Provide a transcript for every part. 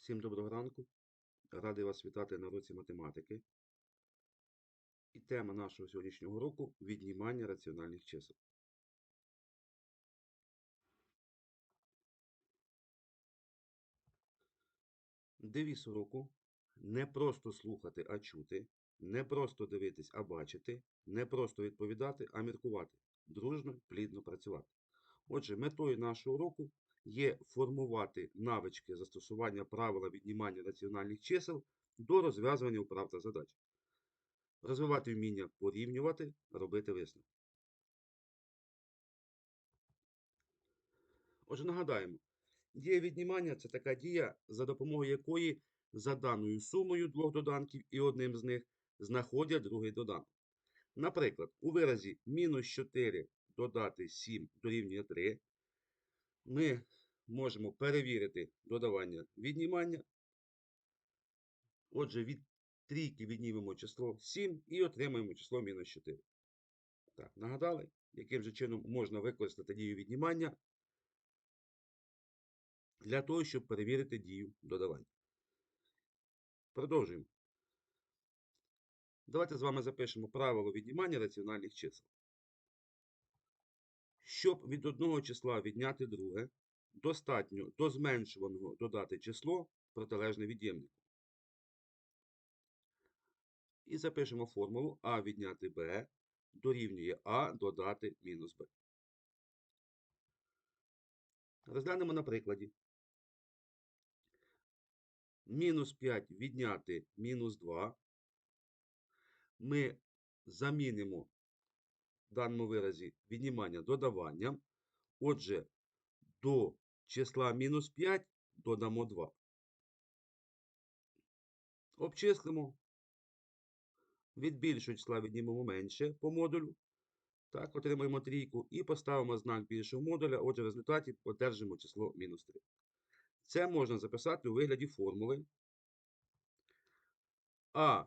Всім доброго ранку. Радий вас вітати на уроці математики. І тема нашого сьогоднішнього уроку – віднімання раціональних чисел. Девіз уроку – не просто слухати, а чути, не просто дивитись, а бачити, не просто відповідати, а міркувати, дружно, плідно працювати. Отже, метою нашого уроку є формувати навички застосування правила віднімання раціональних чисел до розв'язування вправ та задач. Розвивати вміння порівнювати, робити висновки. Отже, нагадаємо, дія віднімання це така дія, за допомогою якої за даною сумою двох доданків і одним з них знаходять другий доданок. Наприклад, у виразі мінус 4 додати 7 дорівнює 3 ми можемо перевірити додавання віднімання. Отже, від трійки віднімемо число 7 і отримаємо число мінус 4. Так, нагадали, яким же чином можна використати дію віднімання для того, щоб перевірити дію додавання. Продовжуємо. Давайте з вами запишемо правило віднімання раціональних чисел. Щоб від одного числа відняти друге, достатньо до зменшуваного додати число протилежне від'ємнику. І запишемо формулу а відняти b дорівнює а додати мінус b. Розглянемо на прикладі. Мінус 5 відняти мінус 2. Ми замінимо в даному виразі віднімання додаванням. Отже, до числа мінус 5 додамо 2. Обчислимо. Від більшого числа віднімемо менше по модулю. Так, отримаємо трійку і поставимо знак більшого модуля. Отже, в результаті одержимо число мінус 3. Це можна записати у вигляді формули. А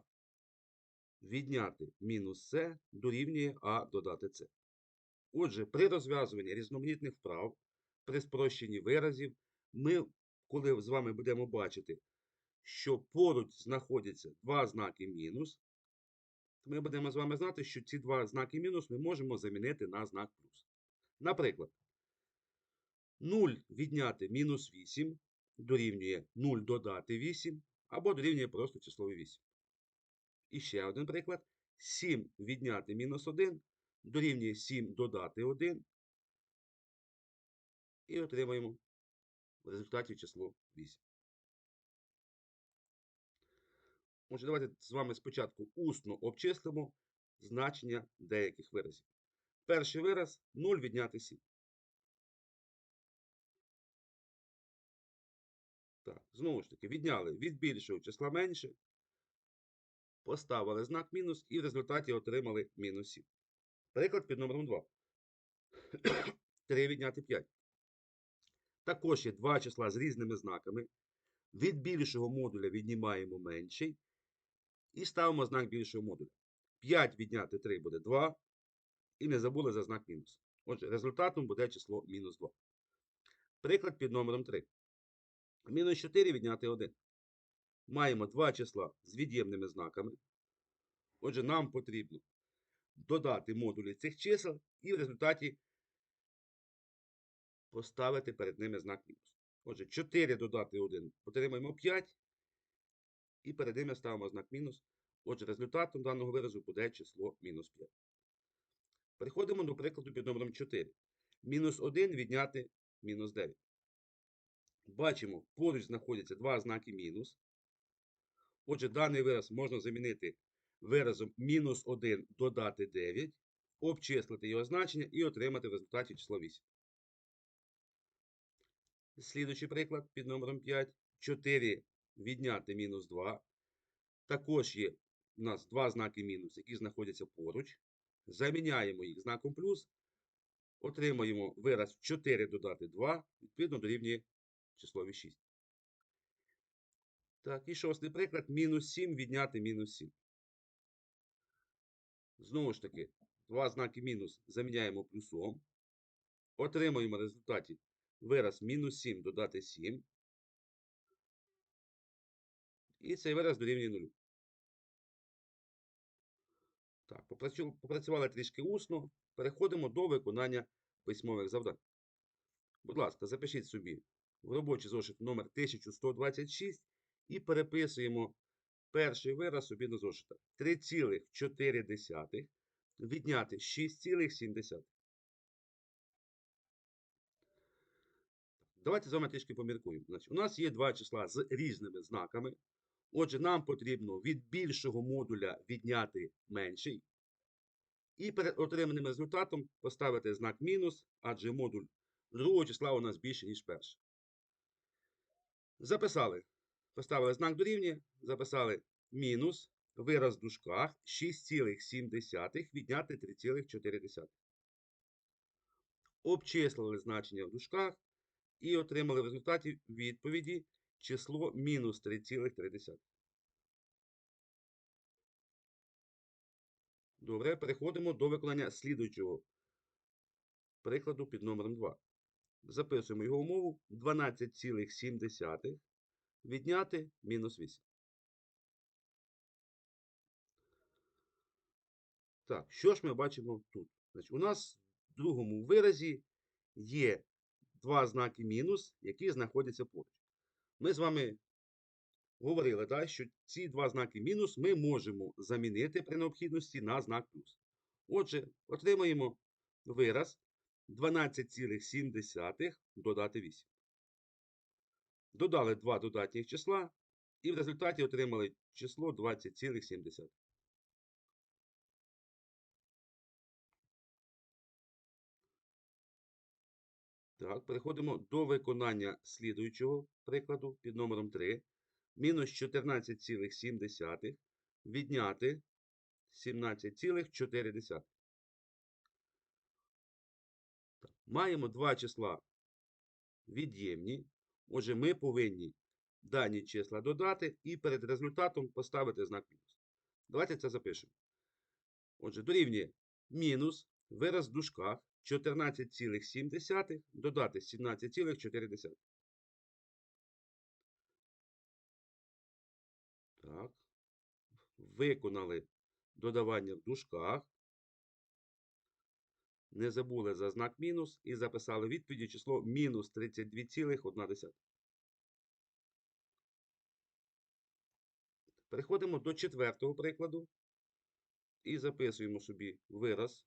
відняти мінус С дорівнює А додати С. Отже, при розв'язуванні різноманітних вправ, при спрощенні виразів, ми, коли з вами будемо бачити, що поруч знаходяться два знаки мінус, то ми будемо з вами знати, що ці два знаки мінус ми можемо замінити на знак плюс. Наприклад, 0 відняти мінус 8 дорівнює 0 додати 8 або дорівнює просто числові 8. І ще один приклад. 7 відняти мінус 1 дорівнює 7 додати 1. І отримаємо в результаті число 8. Отже, давайте з вами спочатку усно обчислимо значення деяких виразів. Перший вираз 0 відняти 7. Так, знову ж таки, відняли від більшого числа менше, поставили знак мінус і в результаті отримали мінус 7. Приклад під номером 2. 3 відняти 5. Також є два числа з різними знаками. Від більшого модуля віднімаємо менший. І ставимо знак більшого модуля. 5 відняти 3 буде 2. І не забули за знак мінус. Отже, результатом буде число мінус 2. Приклад під номером 3. Мінус 4 відняти 1. Маємо два числа з від'ємними знаками. Отже, нам потрібно додати модулі цих чисел і в результаті поставити перед ними знак мінус. Отже, 4 додати 1 отримаємо 5. І перед ними ставимо знак мінус. Отже, результатом даного виразу буде число мінус 5. Переходимо до прикладу під номером 4. Мінус 1 відняти мінус 9. Бачимо, поруч знаходяться два знаки мінус. Отже, даний вираз можна замінити виразом мінус 1 додати 9, обчислити його значення і отримати в результаті число 8. Слідуючий приклад під номером 5. 4 відняти мінус 2. Також є у нас два знаки мінус, які знаходяться поруч. Заміняємо їх знаком плюс. Отримаємо вираз 4 додати 2, відповідно дорівнює числові 6. Так, і шостий приклад. Мінус 7 відняти мінус 7. Знову ж таки, два знаки мінус заміняємо плюсом. Отримаємо в результаті вираз мінус 7 додати 7. І цей вираз дорівнює нулю. Так, попрацювали трішки усно. Переходимо до виконання письмових завдань. Будь ласка, запишіть собі в робочий зошит номер 1126 і переписуємо перший вираз собі до зошита. 3,4 відняти 6,7. Давайте з вами трішки поміркуємо. Значить, у нас є два числа з різними знаками. Отже, нам потрібно від більшого модуля відняти менший. І перед отриманим результатом поставити знак мінус, адже модуль другого числа у нас більше, ніж перший. Записали. Поставили знак дорівнює, записали мінус, вираз в дужках 6,7 відняти 3,4. Обчислили значення в дужках і отримали в результаті відповіді число мінус 3,3. Добре, переходимо до виконання слідуючого прикладу під номером 2. Записуємо його умову 12,7 відняти мінус 8. Так, що ж ми бачимо тут? Значить, у нас в другому виразі є два знаки мінус, які знаходяться поруч. Ми з вами говорили, так, що ці два знаки мінус ми можемо замінити при необхідності на знак плюс. Отже, отримаємо вираз 12,7 додати 8. Додали два додатніх числа і в результаті отримали число 20,7. Так, переходимо до виконання слідуючого прикладу під номером 3. Мінус 14,7 відняти 17,4. Маємо два числа від'ємні. Отже, ми повинні дані числа додати і перед результатом поставити знак мінус. Давайте це запишемо. Отже, дорівнює мінус вираз в дужках 14,7 додати 17,4. Так. Виконали додавання в дужках. Не забули за знак мінус і записали відповіді число мінус 32,1. Переходимо до четвертого прикладу. І записуємо собі вираз.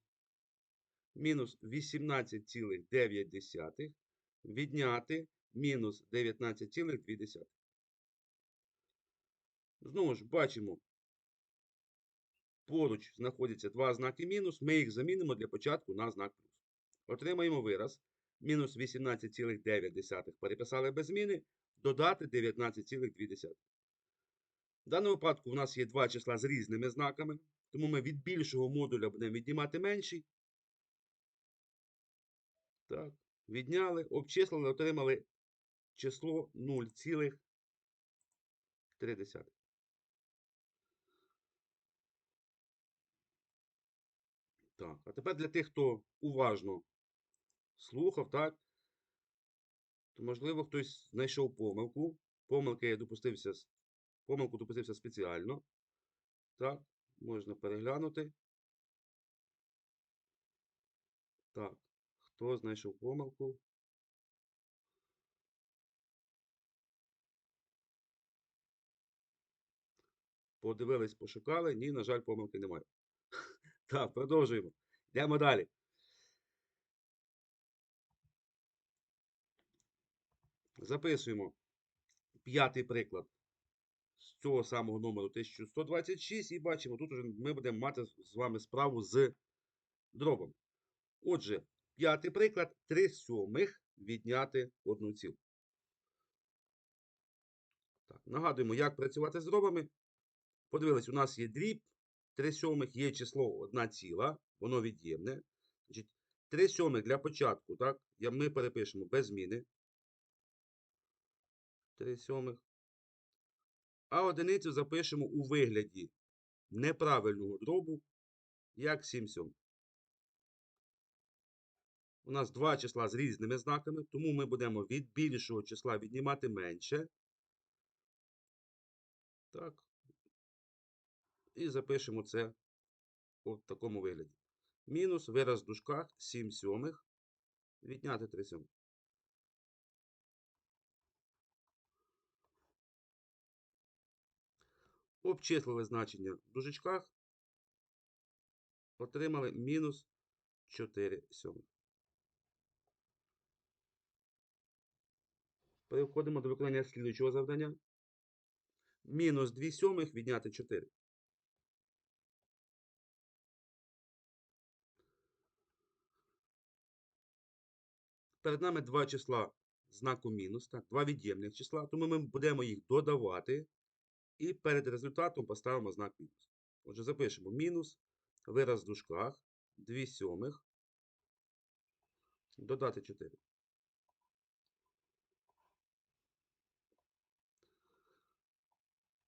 Мінус 18,9 відняти мінус 19,2. Знову ж бачимо, поруч знаходяться два знаки мінус. Ми їх замінимо для початку на знак плюс. Отримаємо вираз. Мінус 18,9 переписали без зміни. Додати 19,2. В даному випадку у нас є два числа з різними знаками. Тому ми від більшого модуля будемо віднімати менший. Так, відняли, обчислили, отримали число 0,3. Так, а тепер для тих, хто уважно слухав, так, то, можливо, хтось знайшов помилку. Помилки я допустився, помилку допустився спеціально. Так, можна переглянути. Так, хто знайшов помилку? Подивились, пошукали. Ні, на жаль, помилки немає. Так, продовжуємо. Йдемо далі. Записуємо п'ятий приклад з цього самого номеру 1126 і бачимо, тут уже ми будемо мати з вами справу з дробом. Отже, п'ятий приклад 3 сьомих відняти 1 цілу. Так, нагадуємо, як працювати з дробами. Подивились, у нас є дріб, 3 сьомих є число 1 ціла, воно від'ємне. Значить, 3 сьомих для початку, так, ми перепишемо без зміни. 3 сьомих. А одиницю запишемо у вигляді неправильного дробу, як 7 сьомих. У нас два числа з різними знаками, тому ми будемо від більшого числа віднімати менше. Так. І запишемо це у такому вигляді. Мінус вираз в дужках 7 сьомих. Відняти 3 сьомих. Обчислили значення в дужечках. Отримали мінус 4 сьомих. Переходимо до виконання слідуючого завдання. Мінус 2 сьомих відняти 4. Перед нами два числа знаку мінус, так, два від'ємних числа, тому ми будемо їх додавати і перед результатом поставимо знак мінус. Отже, запишемо мінус, вираз в дужках, 2 сьомих, додати 4.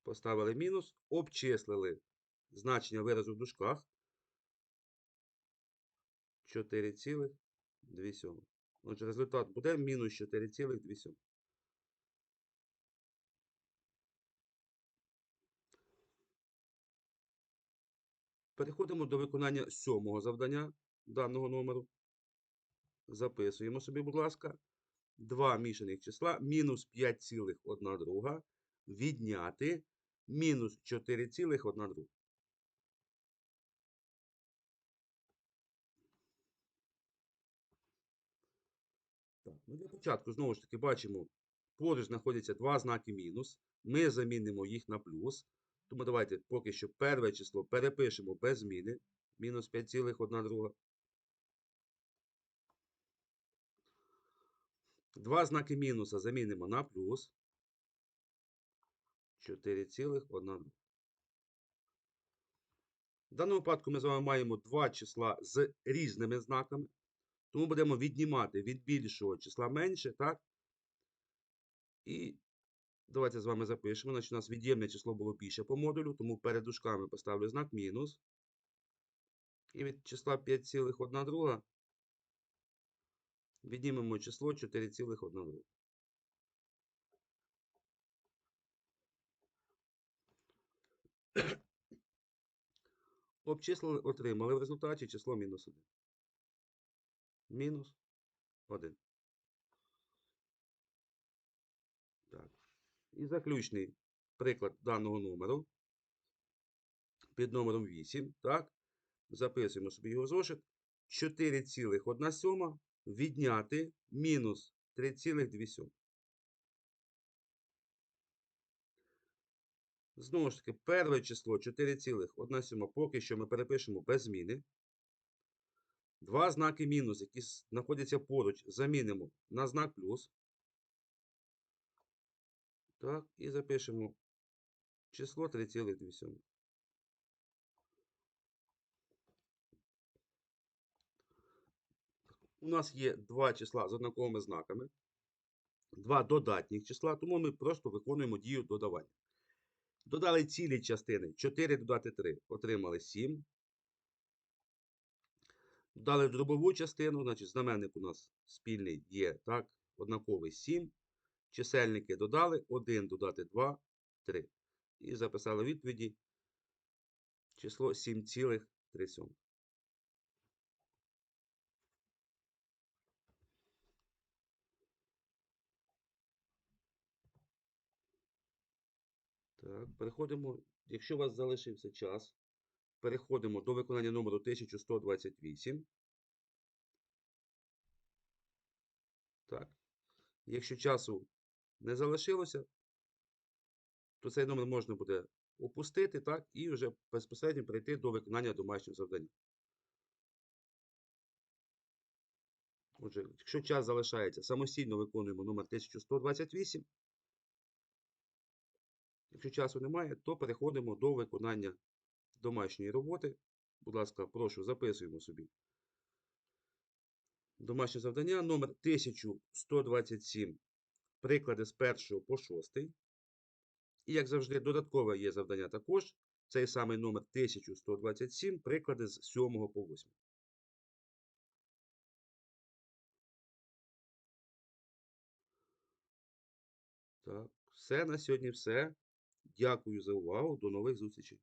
Поставили мінус, обчислили значення виразу в дужках 4,2 сьомих. Отже, результат буде мінус 4,2. Переходимо до виконання сьомого завдання даного номеру. Записуємо собі, будь ласка, два мішаних числа мінус 5,1 друга відняти мінус 4,1 друга. Так, ну для початку, знову ж таки, бачимо, поруч знаходяться два знаки мінус. Ми замінимо їх на плюс. Тому давайте поки що перше число перепишемо без зміни. Мінус 5,1 друга. Два знаки мінуса замінимо на плюс. 4,1. В даному випадку ми з вами маємо два числа з різними знаками. Тому будемо віднімати від більшого числа менше, так? І давайте з вами запишемо. Значить, у нас від'ємне число було більше по модулю, тому перед дужками поставлю знак мінус. І від числа 5,1 друга віднімемо число 4,1 друга. Обчислили, отримали в результаті число мінус 1. Мінус 1. Так. І заключний приклад даного номеру під номером 8. Так. Записуємо собі його зошит. 4,1 сьома відняти мінус 3,2 сьома. Знову ж таки, перше число 4,1 сьома поки що ми перепишемо без зміни. Два знаки мінус, які знаходяться поруч, замінимо на знак плюс. Так, і запишемо число 3,2. У нас є два числа з однаковими знаками, два додатніх числа, тому ми просто виконуємо дію додавання. Додали цілі частини 4 додати 3, отримали 7. Додали дробову частину, значить знаменник у нас спільний є, так, однаковий 7. Чисельники додали 1 додати 2, 3. І записали відповіді число 7,3. Так, переходимо, якщо у вас залишився час, переходимо до виконання номеру 1128. Так. Якщо часу не залишилося, то цей номер можна буде опустити, так, і вже безпосередньо перейти до виконання домашнього завдання. Отже, якщо час залишається, самостійно виконуємо номер 1128. Якщо часу немає, то переходимо до виконання домашньої роботи. Будь ласка, прошу, записуємо собі. Домашнє завдання номер 1127. Приклади з 1 по 6. І, як завжди, додаткове є завдання також. Цей самий номер 1127. Приклади з 7 по 8. Так, все на сьогодні все. Дякую за увагу. До нових зустрічей.